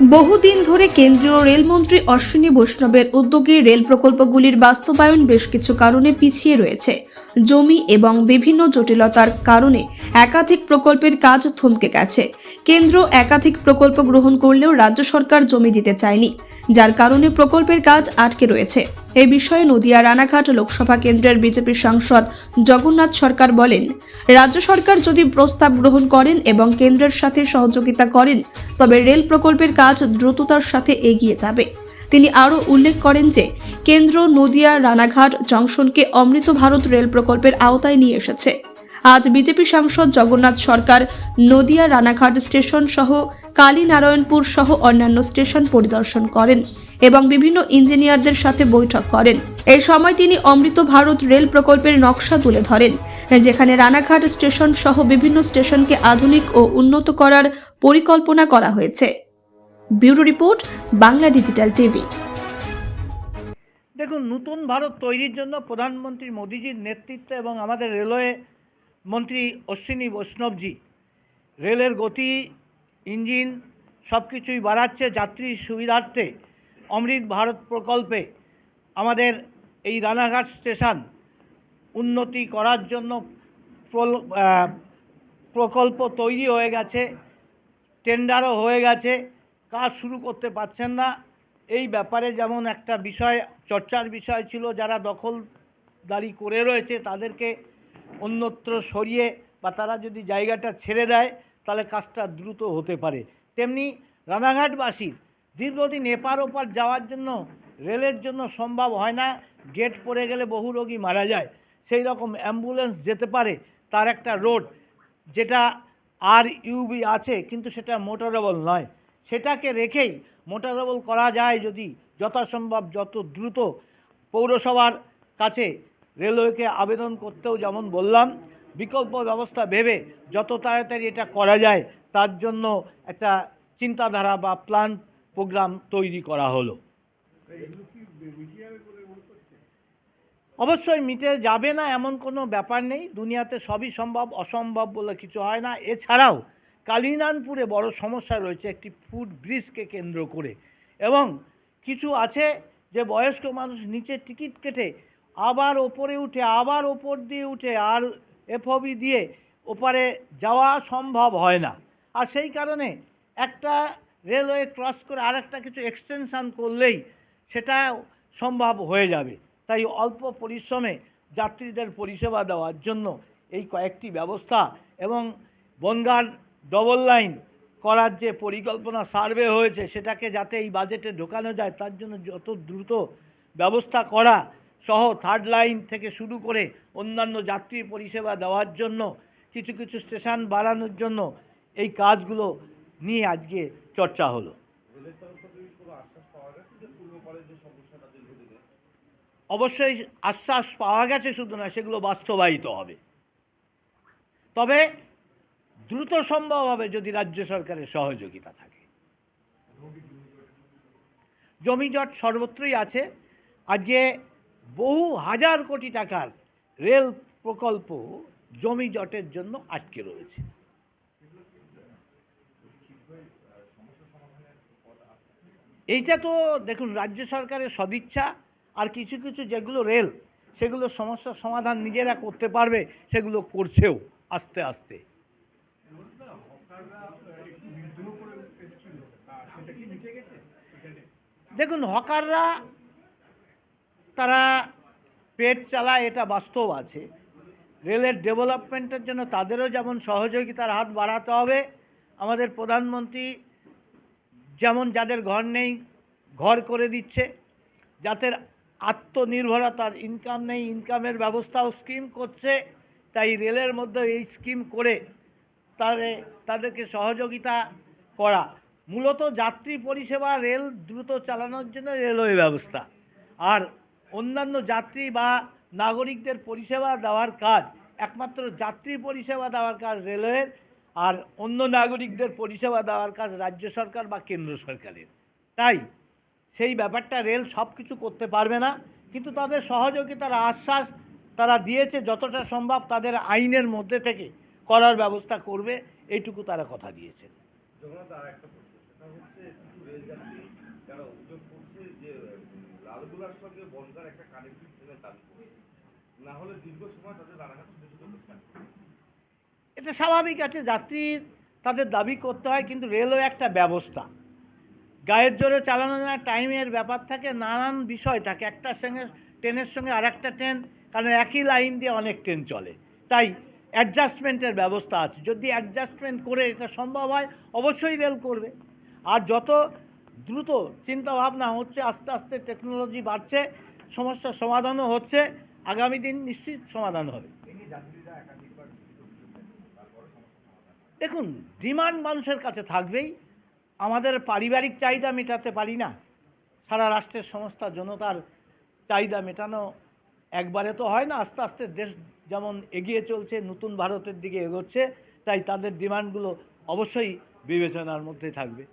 বহুদিন ধরে কেন্দ্রীয় রেলমন্ত্রী অশ্বিনী বৈষ্ণবের উদ্যোগে রেল প্রকল্পগুলির বাস্তবায়ন বেশ কিছু কারণে পিছিয়ে রয়েছে। জমি এবং বিভিন্ন জটিলতার কারণে একাধিক প্রকল্পের কাজ থমকে গেছে। কেন্দ্র একাধিক প্রকল্প গ্রহণ করলেও রাজ্য সরকার জমি দিতে চায়নি, যার কারণে প্রকল্পের কাজ আটকে রয়েছে। এই বিষয়ে নদিয়া রানাঘাট লোকসভা কেন্দ্রের বিজেপি সাংসদ জগন্নাথ সরকার বলেন, রাজ্য সরকার যদি প্রস্তাব গ্রহণ করেন এবং কেন্দ্রের সাথে সহযোগিতা করেন, তবে রেল প্রকল্পের কাজ দ্রুততার সাথে এগিয়ে যাবে। তিনি আরও উল্লেখ করেন যে, কেন্দ্র নদিয়া রানাঘাট জংশনকে অমৃত ভারত রেল প্রকল্পের আওতায় নিয়ে এসেছে। আজ বিজেপি সাংসদ জগন্নাথ সরকার নদিয়া রানাঘাট স্টেশন সহ কালীনারায়ণপুর সহ অন্যান্য স্টেশন পরিদর্শন করেন এবং বিভিন্ন ইঞ্জিনিয়ারদের সাথে বৈঠক করেন। এই সময় তিনি অমৃত ভারত রেল প্রকল্পের নকশা তুলে ধরেন, যেখানে রানাঘাট স্টেশন সহ বিভিন্ন স্টেশনকে আধুনিক ও উন্নত করার পরিকল্পনা করা হয়েছে। Bureau report, Bangla digital TV. দেখুন, নতুন ভারত তৈরির জন্য প্রধানমন্ত্রী মোদিজির নেতৃত্বে এবং আমাদের রেলওয়ে মন্ত্রী অশ্বিনী বৈষ্ণবজি, রেলের গতি ইঞ্জিন সব কিছুই বাড়াচ্ছে যাত্রী সুবিধার্থে। অমৃত ভারত প্রকল্পে আমাদের এই রানাঘাট স্টেশন উন্নতি করার জন্য প্রকল্প তৈরি হয়ে গেছে, টেন্ডারও হয়ে গেছে, কাজ শুরু করতে পারছেন না। এই ব্যাপারে যেমন একটা বিষয়, চর্চার বিষয় ছিল, যারা দখলদারি করে রয়েছে তাদেরকে অন্যত্র সরিয়ে বা তারা যদি জায়গাটা ছেড়ে দেয় তাহলে কাজটা দ্রুত হতে পারে। তেমনি রানাঘাটবাসীর দীর্ঘদিন এপার ওপার যাওয়ার জন্য, রেলের জন্য সম্ভব হয় না। গেট পড়ে গেলে বহু রোগী মারা যায়। সেই রকম অ্যাম্বুলেন্স যেতে পারে, তার একটা রোড যেটা আর ইউবি আছে, কিন্তু সেটা মোটরেবল নয়। সেটাকে রেখেই মোটরেবল করা যায় যদি যথাসম্ভব যত দ্রুত। পৌরসভার কাছে রেলওয়েকে আবেদন করতেও যেমন বললাম বিকল্প ব্যবস্থা ভেবে যত তাড়াতাড়ি এটা করা যায়, তার জন্য একটা চিন্তাধারা বা প্ল্যান প্রোগ্রাম তৈরি করা হলো। অবশ্যই মিটে যাবে না এমন কোনো ব্যাপার নেই, দুনিয়াতে সবই সম্ভব, অসম্ভব বলে কিছু হয় না। এছাড়াও কালিনানপুরে বড় সমস্যা রয়েছে, একটি ফুড ব্রিজকে কেন্দ্র করে। এবং কিছু আছে যে বয়স্ক মানুষ নিচে টিকিট কেটে আবার ওপরে উঠে, আবার ওপর দিয়ে উঠে, আর এফবি দিয়ে ওপারে যাওয়া সম্ভব হয় না। আর সেই কারণে একটা রেলওয়ে ক্রস করে আরেকটা কিছু এক্সটেনশান করলেই সেটা সম্ভব হয়ে যাবে। তাই অল্প পরিশ্রমে যাত্রীদের পরিষেবা দেওয়ার জন্য এই কয়েকটি ব্যবস্থা এবং বনগার ডবল লাইন করার যে পরিকল্পনা সার্ভে হয়েছে, সেটাকে যাতে এই বাজেটে ঢোকানো যায়, তার জন্য যত দ্রুত ব্যবস্থা করা সহ থার্ড লাইন থেকে শুরু করে অন্যান্য যাত্রী পরিষেবা দেওয়ার জন্য, কিছু কিছু স্টেশন বাড়ানোর জন্য এই কাজগুলো নিয়ে আজকে চর্চা হলো। অবশ্যই আশ্বাস পাওয়া গেছে শুধু না, সেগুলো বাস্তবায়িত হবে। তবে দ্রুত সম্ভব হবে যদি রাজ্য সরকারের সহযোগিতা থাকে। জমিজট সর্বত্রই আছে। আজকে বহু হাজার কোটি টাকার রেল প্রকল্প জমিজটের জন্য আটকে রয়েছে। এইটা তো দেখুন, রাজ্য সরকারের সদিচ্ছা, আর কিছু কিছু যেগুলো রেল, সেগুলো সমস্যার সমাধান নিজেরা করতে পারবে, সেগুলো করছেও আস্তে আস্তে। দেখুন, হকাররা তারা পেট চালায়, এটা বাস্তব আছে। রেলের ডেভেলপমেন্টের জন্য তাদেরও যেমন সহযোগিতার হাত বাড়াতে হবে, আমাদের প্রধানমন্ত্রী যেমন যাদের ঘর নেই, ঘর করে দিচ্ছে, যাদের আত্মনির্ভরতার ইনকাম নেই ইনকামের ব্যবস্থাও স্কিম করছে, তাই রেলের মধ্যে এই স্কিম করে তারে, তাদেরকে সহযোগিতা করা। মূলত যাত্রী পরিষেবা রেল দ্রুত চালানোর জন্য রেলওয়ে ব্যবস্থা। আর অন্যান্য যাত্রী বা নাগরিকদের পরিষেবা দেওয়ার কাজ, একমাত্র যাত্রী পরিষেবা দেওয়ার কাজ রেলওয়ের, আর অন্য নাগরিকদের পরিষেবা দেওয়ার কাজ রাজ্য সরকার বা কেন্দ্র সরকারের। তাই সেই ব্যাপারটা রেল সব কিছু করতে পারবে না, কিন্তু তাদের সহযোগিতার আশ্বাস তারা দিয়েছে যতটা সম্ভব তাদের আইনের মধ্যে থেকে করার ব্যবস্থা করবে, এইটুকু তারা কথা দিয়েছে একটা হচ্ছে রেল যারা অভিযোগ করছে যে লালগোলার সঙ্গে বনগার একটা দাবি না হলে দীর্ঘ সময় তাদের। এটা স্বাভাবিক আছে যাত্রীর তাদের দাবি করতে হয়, কিন্তু রেলওয়ে একটা ব্যবস্থা। গায়ের জোরে চালানো যায়, টাইমের ব্যাপার থাকে, নানান বিষয় থাকে। একটার সঙ্গে ট্রেনের সঙ্গে আর একটা ট্রেন, কারণ একই লাইন দিয়ে অনেক ট্রেন চলে। তাই অ্যাডজাস্টমেন্টের ব্যবস্থা আছে। যদি অ্যাডজাস্টমেন্ট করে এটা সম্ভব হয়, অবশ্যই রেল করবে। আর যত দ্রুত চিন্তা ভাবনা হচ্ছে, আস্তে আস্তে টেকনোলজি বাড়ছে, সমস্যার সমাধানও হচ্ছে, আগামী দিন নিশ্চিত সমাধান হবে। দেখুন ডিমান্ড মানুষের কাছে থাকবেই, আমাদের পারিবারিক চাহিদা মেটাতে পারি না। সারা রাষ্ট্রের সমস্ত জনতার চাহিদা মেটানো একবারে তো হয় না, আস্তে আস্তে দেশ যেমন এগিয়ে চলছে, নতুন ভারতের দিকে এগোচ্ছে, তাই তাদের ডিমান্ডগুলো অবশ্যই বিবেচনার মধ্যে থাকবে।